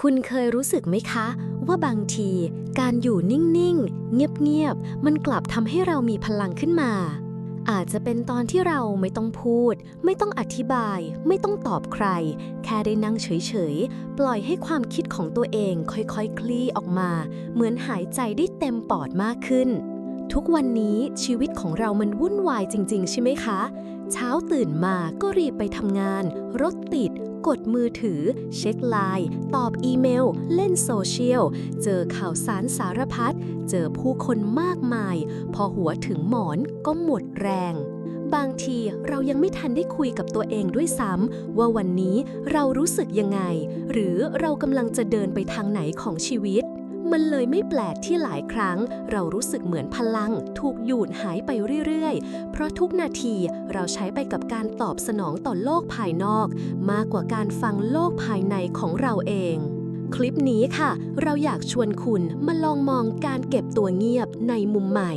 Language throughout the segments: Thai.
คุณเคยรู้สึกไหมคะ ว่าบางทีการอยู่นิ่งๆ เงียบๆ มันกลับทำให้เรามีพลังขึ้นมา อาจจะเป็นตอนที่เราไม่ต้องพูด ไม่ต้องอธิบาย ไม่ต้องตอบใคร แค่ได้นั่งเฉยๆ ปล่อยให้ความคิดของตัวเองค่อยๆคลี่ออกมา เหมือนหายใจได้เต็มปอดมากขึ้น ทุกวันนี้ชีวิตของเรามันวุ่นวายจริง ๆ ใช่ไหมคะ เช้าตื่นมาก็รีบไปทำงาน รถติด กดมือถือ เช็คไลน์ตอบอีเมล เล่นโซเชียล เจอข่าวสารสารพัด เจอผู้คนมากมาย พอหัวถึงหมอนก็หมดแรง บางทีเรายังไม่ทันได้คุยกับตัวเองด้วยซ้ำว่าวันนี้เรารู้สึกยังไง หรือเรากำลังจะเดินไปทางไหนของชีวิต มันเลยไม่แปลกที่หลายครั้ง เรารู้สึกเหมือนพลัง ถูกหยูดหายไปเรื่อยๆ เพราะทุกนาทีเราใช้ไปกับการตอบสนองต่อโลกภายนอก มากกว่าการฟังโลกภายในของเราเอง คลิปนี้ค่ะ เราอยากชวนคุณมาลองมองการเก็บตัวเงียบในมุมใหม่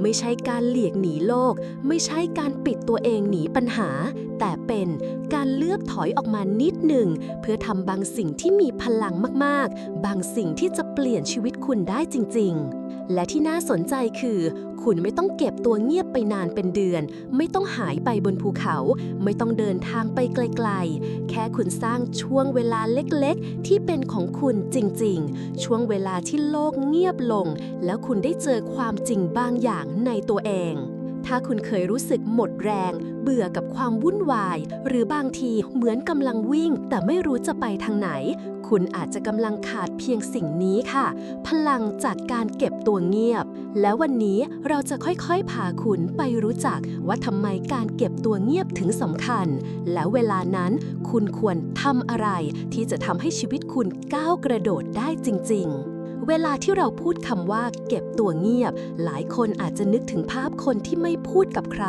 ไม่ใช่การเลียกหนีโลก ไม่ใช่การปิดตัวเองหนีปัญหา แต่เป็นการเลือกถอยออกมานิดหนึ่ง เพื่อทำบางสิ่งที่มีพลังมากๆ บางสิ่งที่จะเปลี่ยนชีวิตคุณได้จริง ๆและที่น่าสนใจคือ คุณไม่ต้องเก็บตัวเงียบไปนานเป็นเดือน ไม่ต้องหายไปบนภูเขา ไม่ต้องเดินทางไปไกลๆ แค่คุณสร้างช่วงเวลาเล็กๆ ที่เป็นของคุณจริงๆ ช่วงเวลาที่โลกเงียบลง แล้วคุณได้เจอความจริงบางอย่างในตัวเองถ้าคุณเคยรู้สึกหมดแรง เบื่อกับความวุ่นวาย หรือบางทีเหมือนกำลังวิ่ง แต่ไม่รู้จะไปทางไหน คุณอาจจะกำลังขาดเพียงสิ่งนี้ค่ะ พลังจากการเก็บตัวเงียบ แล้ววันนี้เราจะค่อยๆพาคุณไปรู้จักว่าทำไมการเก็บตัวเงียบถึงสำคัญ แล้วเวลานั้นคุณควรทำอะไร ที่จะทำให้ชีวิตคุณก้าวกระโดดได้จริง ๆเวลาที่เราพูดคำว่าเก็บตัวเงียบ หลายคนอาจจะนึกถึงภาพคนที่ไม่พูดกับใคร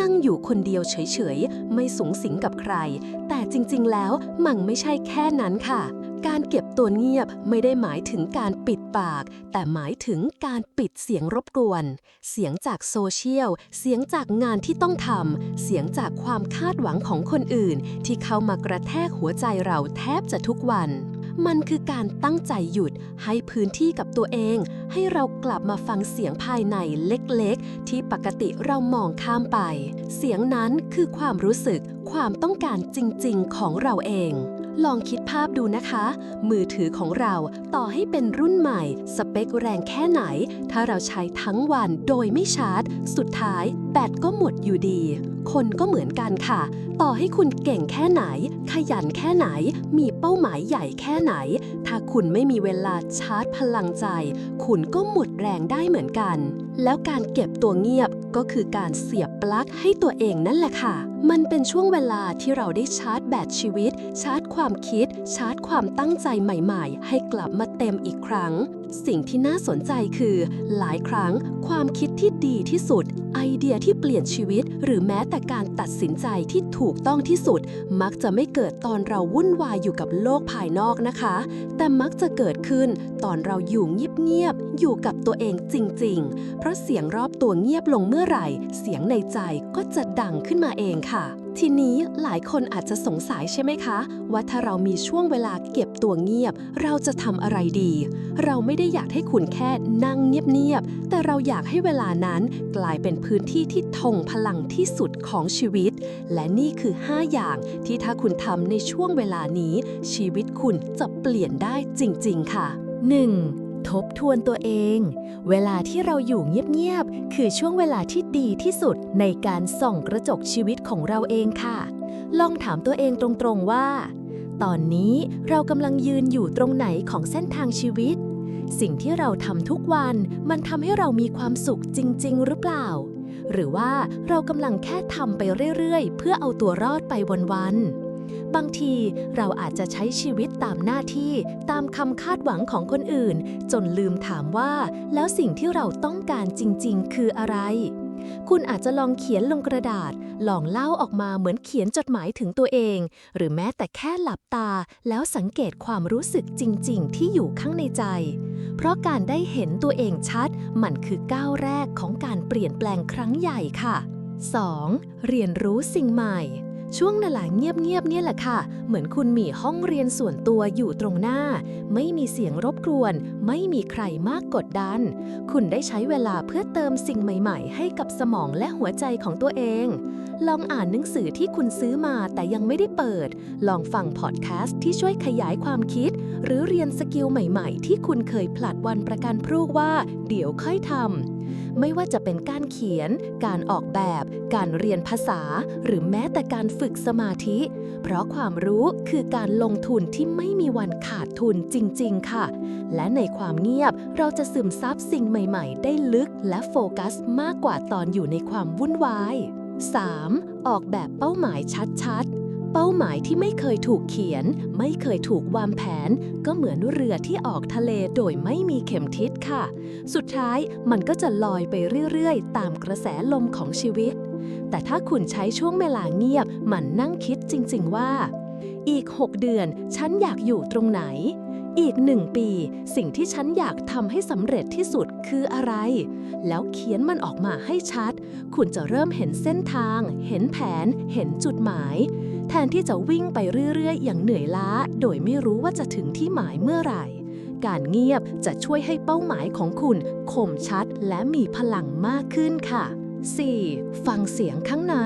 นั่งอยู่คนเดียวเฉยๆ ไม่สูงสิงกับใคร แต่จริงๆ แล้วมันไม่ใช่แค่นั้นค่ะ การเก็บตัวเงียบไม่ได้หมายถึงการปิดปาก แต่หมายถึงการปิดเสียงรบกวน เสียงจากโซเชียล เสียงจากงานที่ต้องทำ เสียงจากความคาดหวังของคนอื่น ที่เข้ามากระแทกหัวใจเราแทบจะทุกวัน มันคือการตั้งใจหยุดให้พื้นที่กับตัวเอง ให้เรากลับมาฟังเสียงภายในเล็กๆ ที่ปกติเรามองข้ามไป เสียงนั้นคือความรู้สึก ความต้องการจริง ๆ ของเราเอง ลองคิดภาพดูนะคะ มือถือของเราต่อให้เป็นรุ่นใหม่ สเปคแรงแค่ไหน ถ้าเราใช้ทั้งวันโดยไม่ชาร์จ สุดท้ายแบตก็หมดอยู่ดี คนก็เหมือนกันค่ะ ต่อให้คุณเก่งแค่ไหน ขยันแค่ไหน มีเป้าหมายใหญ่แค่ไหน ถ้าคุณไม่มีเวลาชาร์จพลังใจ คุณก็หมดแรงได้เหมือนกัน แล้วการเก็บตัวเงียบก็คือการเสียบปลั๊กให้ตัวเองนั่นแหละค่ะ มันเป็นช่วงเวลาที่เราได้ชาร์จแบตชีวิต ชาร์จความคิด ชาร์จความตั้งใจใหม่ ๆ ให้กลับมาเต็มอีกครั้งสิ่งที่น่าสนใจคือ หลายครั้งความคิดที่ดีที่สุด ไอเดียที่เปลี่ยนชีวิต หรือแม้แต่การตัดสินใจที่ถูกต้องที่สุด มักจะไม่เกิดตอนเราวุ่นวายอยู่กับโลกภายนอกนะคะ แต่มักจะเกิดขึ้นตอนเราอยู่เงียบๆอยู่กับตัวเองจริง ๆ เพราะเสียงรอบตัวเงียบลงเมื่อไหร่ เสียงในใจก็จะดังขึ้นมาเองค่ะ ทีนี้หลายคนอาจจะสงสัยใช่ไหมคะ ว่าถ้าเรามีช่วงเวลาเก็บตัวเงียบ เราจะทำอะไรดี เราไม่ได้อยากให้คุณแค่นั่งเงียบๆแต่เราอยากให้เวลานั้นกลายเป็นพื้นที่ที่ทงพลังที่สุดของชีวิต และนี่คือ 5 อย่างที่ถ้าคุณทำในช่วงเวลานี้ ชีวิตคุณจะเปลี่ยนได้จริง ๆ ค่ะ 1. ทบทวนตัวเอง เวลาที่เราอยู่เงียบๆ คือช่วงเวลาที่ดีที่สุดในการส่องกระจกชีวิตของเราเองค่ะ ลองถามตัวเองตรงๆว่า ตอนนี้เรากำลังยืนอยู่ตรงไหนของเส้นทางชีวิต สิ่งที่เราทำทุกวันมันทำให้เรามีความสุขจริง ๆ หรือเปล่า หรือว่าเรากำลังแค่ทำไปเรื่อยๆ เพื่อเอาตัวรอดไปวันๆ บางทีเราอาจจะใช้ชีวิตตามหน้าที่ตามคำคาดหวังของคนอื่น จนลืมถามว่า แล้วสิ่งที่เราต้องการจริง ๆ คืออะไร คุณอาจจะลองเขียนลงกระดาษ ลองเล่าออกมาเหมือนเขียนจดหมายถึงตัวเอง หรือแม้แต่แค่หลับตา แล้วสังเกตความรู้สึกจริง ๆ ที่อยู่ข้างในใจ เพราะการได้เห็นตัวเองชัด มันคือก้าวแรกของการเปลี่ยนแปลงครั้งใหญ่ค่ะ 2. เรียนรู้สิ่งใหม่ ช่วงนั่นแหละเงียบๆเนี่ยแหละค่ะ เหมือนคุณมีห้องเรียนส่วนตัวอยู่ตรงหน้า ไม่มีเสียงรบกวน ไม่มีใครมากกดดัน คุณได้ใช้เวลาเพื่อเติมสิ่งใหม่ ๆ ให้กับสมองและหัวใจของตัวเอง ลองอ่านหนังสือที่คุณซื้อมาแต่ยังไม่ได้เปิด ลองฟังพอดแคสต์ที่ช่วยขยายความคิด หรือเรียนสกิลใหม่ๆ ที่คุณเคยผลัดวันประกันพรุ่งว่า เดี๋ยวค่อยทำ ไม่ว่าจะเป็นการเขียน การออกแบบ การเรียนภาษา หรือแม้แต่การฝึกสมาธิ เพราะความรู้คือการลงทุนที่ไม่มีวันขาดทุนจริง ๆ ค่ะ และในความเงียบเราจะซึมซับสิ่งใหม่ ๆ ได้ลึกและโฟกัสมากกว่าตอนอยู่ในความวุ่นวาย 3. ออกแบบเป้าหมายชัดๆ เป้าหมายที่ไม่เคยถูกเขียน ไม่เคยถูกวางแผน ก็เหมือนเรือที่ออกทะเลโดยไม่มีเข็มทิศค่ะ สุดท้ายมันก็จะลอยไปเรื่อยๆ ตามกระแสลมของชีวิต แต่ถ้าคุณใช้ช่วงเวลาเงียบ มันนั่งคิดจริงๆว่า อีก 6 เดือน ฉันอยากอยู่ตรงไหน อีกหนึ่งปี สิ่งที่ฉันอยากทำให้สำเร็จที่สุดคืออะไร แล้วเขียนมันออกมาให้ชัด คุณจะเริ่มเห็นเส้นทาง เห็นแผน เห็นจุดหมาย แทนที่จะวิ่งไปเรื่อย ๆ อย่างเหนื่อยล้า โดยไม่รู้ว่าจะถึงที่หมายเมื่อไหร่ การเงียบจะช่วยให้เป้าหมายของคุณคมชัดและมีพลังมากขึ้นค่ะ 4. ฟังเสียงข้างใน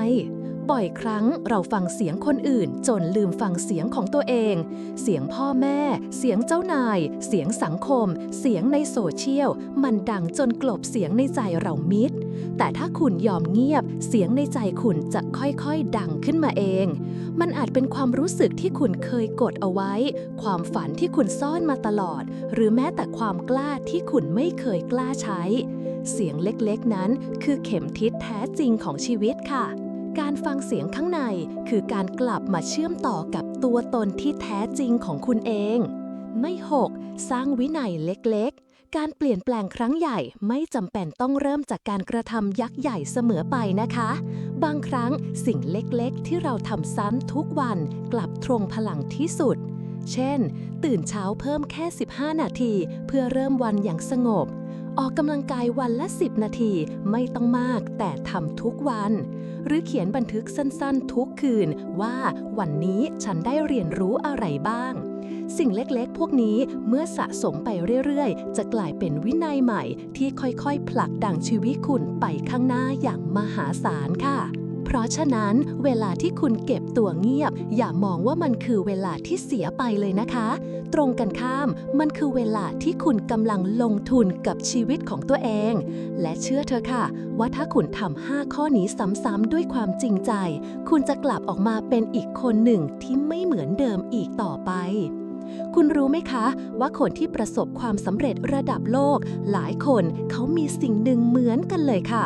บ่อยครั้งเราฟังเสียงคนอื่น จนลืมฟังเสียงของตัวเอง เสียงพ่อแม่ เสียงเจ้านาย เสียงสังคม เสียงในโซเชียล มันดังจนกลบเสียงในใจเรามิด แต่ถ้าคุณยอมเงียบ เสียงในใจคุณจะค่อยๆ ดังขึ้นมาเอง มันอาจเป็นความรู้สึกที่คุณเคยกดเอาไว้ ความฝันที่คุณซ่อนมาตลอด หรือแม้แต่ความกล้าที่คุณไม่เคยกล้าใช้ เสียงเล็กๆนั้น คือเข็มทิศแท้จริงของชีวิตค่ะ การฟังเสียงข้างในคือการกลับมาเชื่อมต่อกับตัวตนที่แท้จริงของคุณเอง ไม่ 6. สร้างวินัยเล็กๆ การเปลี่ยนแปลงครั้งใหญ่ไม่จำเป็นต้องเริ่มจากการกระทำยักษ์ใหญ่เสมอไปนะคะ บางครั้งสิ่งเล็กๆ ที่เราทำซ้ำทุกวันกลับทรงพลังที่สุด เช่น ตื่นเช้าเพิ่มแค่ 15 นาที เพื่อเริ่มวันอย่างสงบ ออกกำลังกายวันละ 10 นาทีไม่ต้องมาก แต่ทำทุกวัน หรือเขียนบันทึกสั้นๆ ทุกคืนว่าวันนี้ฉันได้เรียนรู้อะไรบ้าง สิ่งเล็กๆ พวกนี้เมื่อสะสมไปเรื่อยๆ จะกลายเป็นวินัยใหม่ที่ค่อยๆ ผลักดังชีวิตคุณไปข้างหน้าอย่างมหาศาลค่ะ ราะฉะนั้นเวลาที่คุณเก็บตัวเงียบ อย่ามองว่ามันคือเวลาที่เสียไปเลยนะคะ ตรงกันข้ามมันคือเวลาที่คุณกำลังลงทุนกับชีวิตของตัวเอง และเชื่อเธอค่ะ ว่าถ้าคุณทำ5ข้อนี้ซ้ำๆด้วยความจริงใจ คุณจะกลับออกมาเป็นอีกคนหนึ่งที่ไม่เหมือนเดิมอีกต่อไปคุณรู้ไหมคะ ว่าคนที่ประสบความสำเร็จระดับโลก หลายคนเขามีสิ่งหนึ่งเหมือนกันเลยค่ะ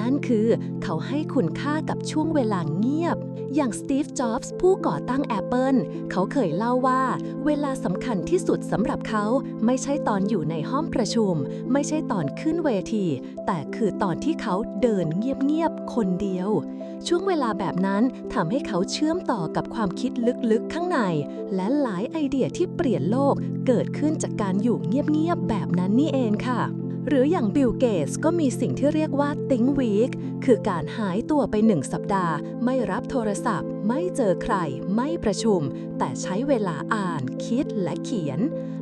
นั่นคือเขาให้คุณค่ากับช่วงเวลาเงียบ อย่างสตีฟ จ็อบส์ผู้ก่อตั้ง Apple เขาเคยเล่าว่า เวลาสำคัญที่สุดสำหรับเขาไม่ใช่ตอนอยู่ในห้องประชุม ไม่ใช่ตอนขึ้นเวที แต่คือตอนที่เขาเดินเงียบๆคนเดียว ช่วงเวลาแบบนั้นทำให้เขาเชื่อมต่อกับความคิดลึกๆข้างใน และหลายไอเดียที่เปลี่ยนโลกเกิดขึ้นจากการอยู่เงียบๆแบบนั้นนี่เองค่ะ หรืออย่างบิลเกตส์ก็มีสิ่งที่เรียกว่า Think Week คือการหายตัวไปหนึ่งสัปดาห์ ไม่รับโทรศัพท์ ไม่เจอใคร ไม่ประชุม แต่ใช้เวลาอ่าน คิดและเขียน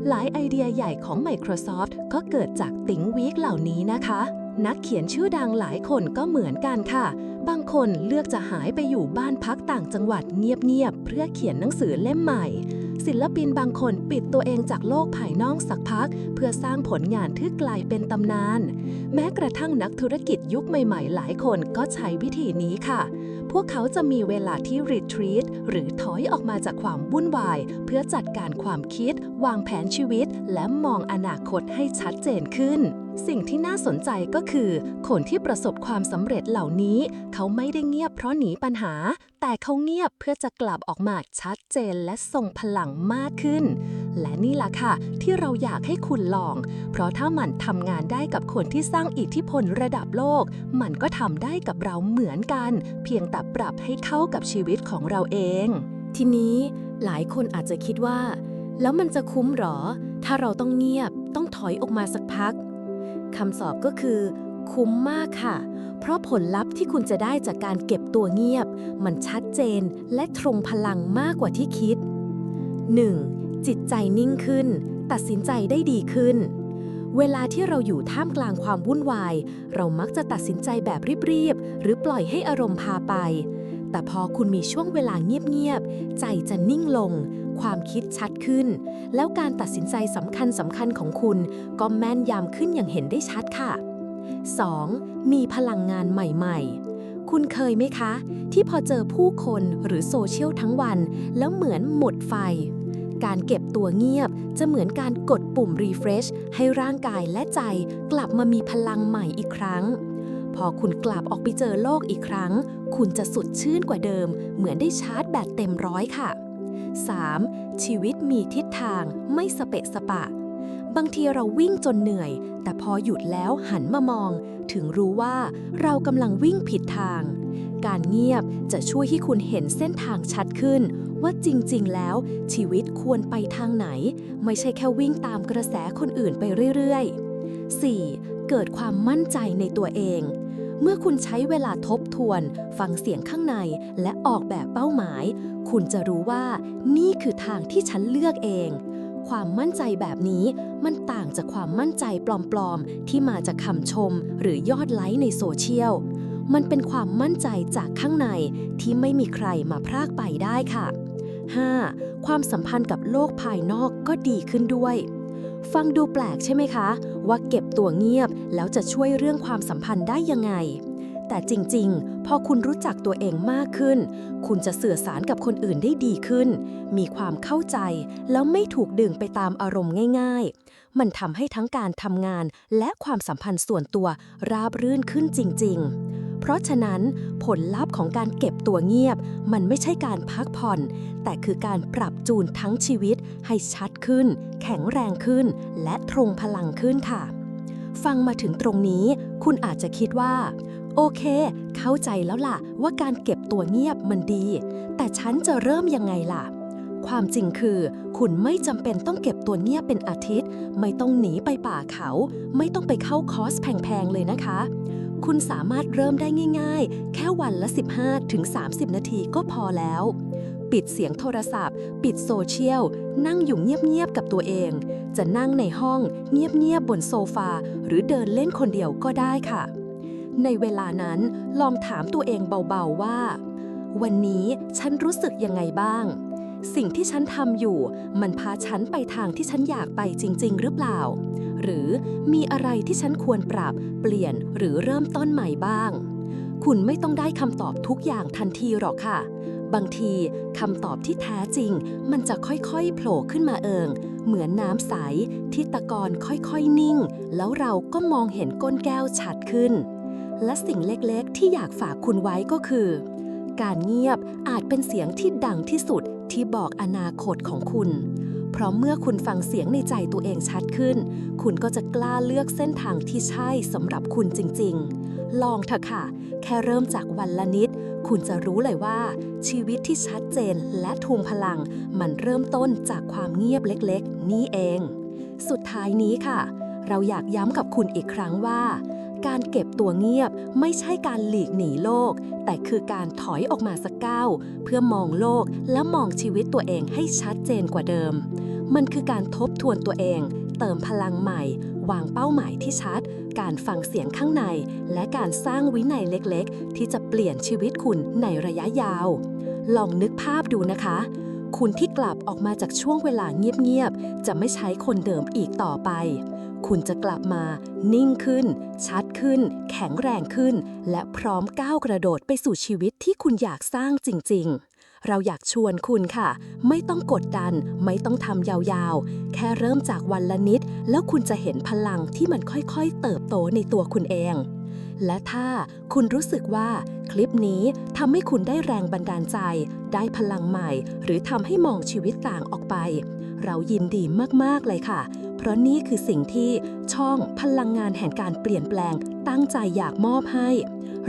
หลายไอเดียใหญ่ของ Microsoft ก็เกิดจาก Think Week เหล่านี้นะคะ นักเขียนชื่อดังหลายคนก็เหมือนกันค่ะ บางคนเลือกจะหายไปอยู่บ้านพักต่างจังหวัดเงียบๆเพื่อเขียนหนังสือเล่มใหม่ ศิลปินบางคนปิดตัวเองจากโลกภายนอกสักพัก เพื่อสร้างผลงานที่กลายเป็นตำนาน แม้กระทั่งนักธุรกิจยุคใหม่ๆ หลายคนก็ใช้วิธีนี้ค่ะ พวกเขาจะมีเวลาที่รีทรีตหรือถอยออกมาจากความวุ่นวาย เพื่อจัดการความคิด วางแผนชีวิต และมองอนาคตให้ชัดเจนขึ้น สิ่งที่น่าสนใจก็คือ คนที่ประสบความสำเร็จเหล่านี้ เขาไม่ได้เงียบเพราะหนีปัญหา แต่เขาเงียบเพื่อจะกลับออกมาชัดเจนและทรงพลังมากขึ้น และนี่ล่ะค่ะ ที่เราอยากให้คุณลอง เพราะถ้ามันทำงานได้กับคนที่สร้างอิทธิพลระดับโลก มันก็ทำได้กับเราเหมือนกัน เพียงแต่ปรับให้เข้ากับชีวิตของเราเอง ทีนี้หลายคนอาจจะคิดว่า แล้วมันจะคุ้มหรอ ถ้าเราต้องเงียบต้องถอยออกมาสักพักคำตอบก็คือ คุ้มมากค่ะเพเพราะผลลัพธ์ที่คุณจะได้จากการเก็บตัวเงียบ มันชัดเจนและตรงพลังมากกว่าที่คิด 1. จิตใจนิ่งขึ้น ตัดสินใจได้ดีขึ้น เวลาที่เราอยู่ท่ามกลางความวุ่นวาย เรามักจะตัดสินใจแบบรีบๆ หรือปล่อยให้อารมณ์พาไป แต่พอคุณมีช่วงเวลาเงียบๆ ใจจะนิ่งลง ความคิดชัดขึ้น แล้วการตัดสินใจสำคัญสำคัญๆของคุณ ก็แม่นยำขึ้นอย่างเห็นได้ชัดค่ะ 2. มีพลังงานใหม่ๆคุณเคยไหมคะ ที่พอเจอผู้คนหรือโซเชียลทั้งวัน แล้วเหมือนหมดไฟ การเก็บตัวเงียบ จะเหมือนการกดปุ่ม refresh ให้ร่างกายและใจกลับมามีพลังใหม่อีกครั้ง พอคุณกลับออกไปเจอโลกอีกครั้ง คุณจะสดชื่นกว่าเดิม เหมือนได้ชาร์จแบตเต็มร้อยค่ะ 3. ชีวิตมีทิศทางไม่สเปะสปะ บางทีเราวิ่งจนเหนื่อย แต่พอหยุดแล้วหันมามอง ถึงรู้ว่าเรากำลังวิ่งผิดทาง การเงียบจะช่วยให้คุณเห็นเส้นทางชัดขึ้น ว่าจริง ๆ แล้ว ชีวิตควรไปทางไหน ไม่ใช่แค่วิ่งตามกระแสคนอื่นไปเรื่อย ๆ 4. เกิดความมั่นใจในตัวเอง เมื่อคุณใช้เวลาทบทวน ฟังเสียงข้างในและออกแบบเป้าหมาย คุณจะรู้ว่านี่คือทางที่ฉันเลือกเองความมั่นใจแบบนี้มันต่างจากความมั่นใจปลอมๆ ที่มาจากคำชมหรือยอดไลค์ในโซเชียล มันเป็นความมั่นใจจากข้างในที่ไม่มีใครมาพรากไปได้ค่ะ 5. ความสัมพันธ์กับโลกภายนอกก็ดีขึ้นด้วย ฟังดูแปลกใช่ไหมคะ ว่าเก็บตัวเงียบแล้วจะช่วยเรื่องความสัมพันธ์ได้ยังไง แต่จริงๆ พอคุณรู้จักตัวเองมากขึ้น คุณจะสื่อสารกับคนอื่นได้ดีขึ้น มีความเข้าใจแล้วไม่ถูกดึงไปตามอารมณ์ง่าย ๆ มันทำให้ทั้งการทำงานและความสัมพันธ์ส่วนตัวราบรื่นขึ้นจริง ๆ เพราะฉะนั้นผลลัพธ์ของการเก็บตัวเงียบ มันไม่ใช่การพักผ่อน แต่คือการปรับจูนทั้งชีวิตให้ชัดขึ้น แข็งแรงขึ้น และตรงพลังขึ้นค่ะ ฟังมาถึงตรงนี้ คุณอาจจะคิดว่า โอเค เข้าใจแล้วล่ะว่าการเก็บตัวเงียบมันดี แต่ฉันจะเริ่มยังไงล่ะความจริงคือ คุณไม่จำเป็นต้องเก็บตัวเงียบเป็นอาทิตย์ ไม่ต้องหนีไปป่าเขา ไม่ต้องไปเข้าคอร์สแพงๆเลยนะคะ คุณสามารถเริ่มได้ง่ายๆ แค่วันละ 15ถึง30นาทีก็พอแล้ว ปิดเสียงโทรศัพท์ ปิดโซเชียล นั่งอยู่เงียบๆ กับตัวเอง จะนั่งในห้อง เงียบๆ บนโซฟา หรือเดินเล่นคนเดียวก็ได้ค่ะ ในเวลานั้นลองถามตัวเองเบาๆว่า วันนี้ฉันรู้สึกยังไงบ้าง สิ่งที่ฉันทำอยู่ มันพาฉันไปทางที่ฉันอยากไปจริง ๆ หรือเปล่า หรือมีอะไรที่ฉันควรปรับ เปลี่ยนหรือเริ่มต้นใหม่บ้าง คุณไม่ต้องได้คำตอบทุกอย่างทันทีหรอกค่ะ บางทีคำตอบที่แท้จริง มันจะค่อยๆ โผล่ขึ้นมาเอง เหมือนน้ำใสที่ตะกอนค่อยๆนิ่ง แล้วเราก็มองเห็นก้นแก้วชัดขึ้น และสิ่งเล็กๆ ที่อยากฝากคุณไว้ก็คือ การเงียบอาจเป็นเสียงที่ดังที่สุดที่บอกอนาคตของคุณ เพราะเมื่อคุณฟังเสียงในใจตัวเองชัดขึ้น คุณก็จะกล้าเลือกเส้นทางที่ใช่สำหรับคุณจริง ๆ ลองเถอะค่ะ แค่เริ่มจากวันละนิด คุณจะรู้เลยว่า ชีวิตที่ชัดเจนและทุงพลัง มันเริ่มต้นจากความเงียบเล็ก ๆ นี่เอง สุดท้ายนี้ค่ะ เราอยากย้ำกับคุณอีกครั้งว่า การเก็บตัวเงียบไม่ใช่การหลีกหนีโลก แต่คือการถอยออกมาสักก้าวเพื่อมองโลกและมองชีวิตตัวเองให้ชัดเจนกว่าเดิม มันคือการทบทวนตัวเอง เติมพลังใหม่ วางเป้าหมายที่ชัด การฟังเสียงข้างใน และการสร้างวินัยเล็กๆ ที่จะเปลี่ยนชีวิตคุณในระยะยาว ลองนึกภาพดูนะคะคุณที่กลับออกมาจากช่วงเวลาเงียบๆ จะไม่ใช้คนเดิมอีกต่อไป คุณจะกลับมา นิ่งขึ้น ชัดขึ้น แข็งแรงขึ้น และพร้อมก้าวกระโดดไปสู่ชีวิตที่คุณอยากสร้างจริง ๆเราอยากชวนคุณค่ะ ไม่ต้องกดดัน ไม่ต้องทำยาวๆ แค่เริ่มจากวันละนิด แล้วคุณจะเห็นพลังที่มันค่อยๆ เติบโตในตัวคุณเอง และถ้าคุณรู้สึกว่าคลิปนี้ทำให้คุณได้แรงบันดาลใจ ได้พลังใหม่ หรือทำให้มองชีวิตต่างออกไป เรายินดีมากๆเลยค่ะ เพราะนี่คือสิ่งที่ช่องพลังงานแห่งการเปลี่ยนแปลงตั้งใจอยากมอบให้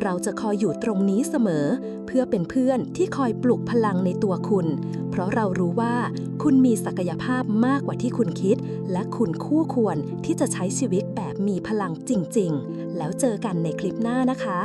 เราจะคอยอยู่ตรงนี้เสมอ เพื่อเป็นเพื่อนที่คอยปลุกพลังในตัวคุณ เพราะเรารู้ว่า คุณมีศักยภาพมากกว่าที่คุณคิด และคุณคู่ควรที่จะใช้ชีวิตแบบมีพลังจริง ๆ แล้วเจอกันในคลิปหน้านะคะ